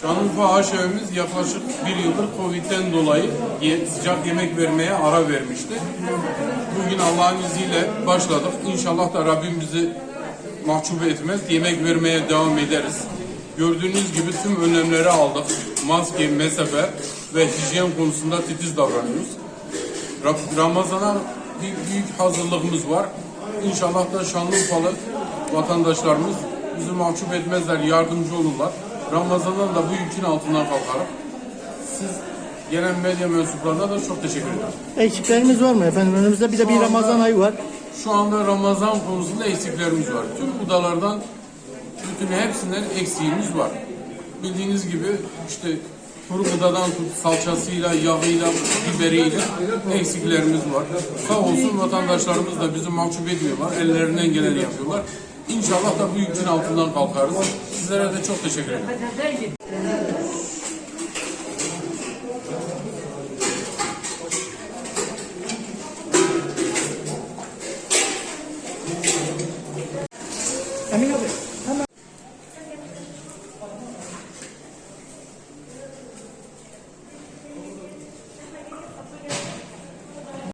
Şanlıurfa Aşevimiz yaklaşık bir yıldır Covid'den dolayı sıcak yemek vermeye ara vermişti. Bugün Allah'ın izniyle başladık. İnşallah da Rabbim bizi mahcup etmez. Yemek vermeye devam ederiz. Gördüğünüz gibi tüm önlemleri aldık. Maske, mesafe ve hijyen konusunda titiz davranıyoruz. Ra- Ramazana bir büyük hazırlığımız var. İnşallah da Şanlıurfalı vatandaşlarımız bizi mahcup etmezler, yardımcı olurlar. Ramazan'dan da bu yükün altından kalkarız. Siz gelen medya mensuplarına da çok teşekkür ederim. Eksiklerimiz var mı efendim? Önümüzde bir de bir anda- Ramazan ayı var. Şu anda Ramazan konusunda eksiklerimiz var. Tüm gıdalardan, bütün hepsinden eksiğimiz var. Bildiğiniz gibi işte kuru gıdadan tut, salçasıyla, yağıyla, biberiyle eksiklerimiz var. Sağ olsun vatandaşlarımız da bizi mahcup etmiyorlar. Ellerinden geleni yapıyorlar. İnşallah da bu yükün altından kalkarız. Sizlere de çok teşekkür ederim. Emin abi.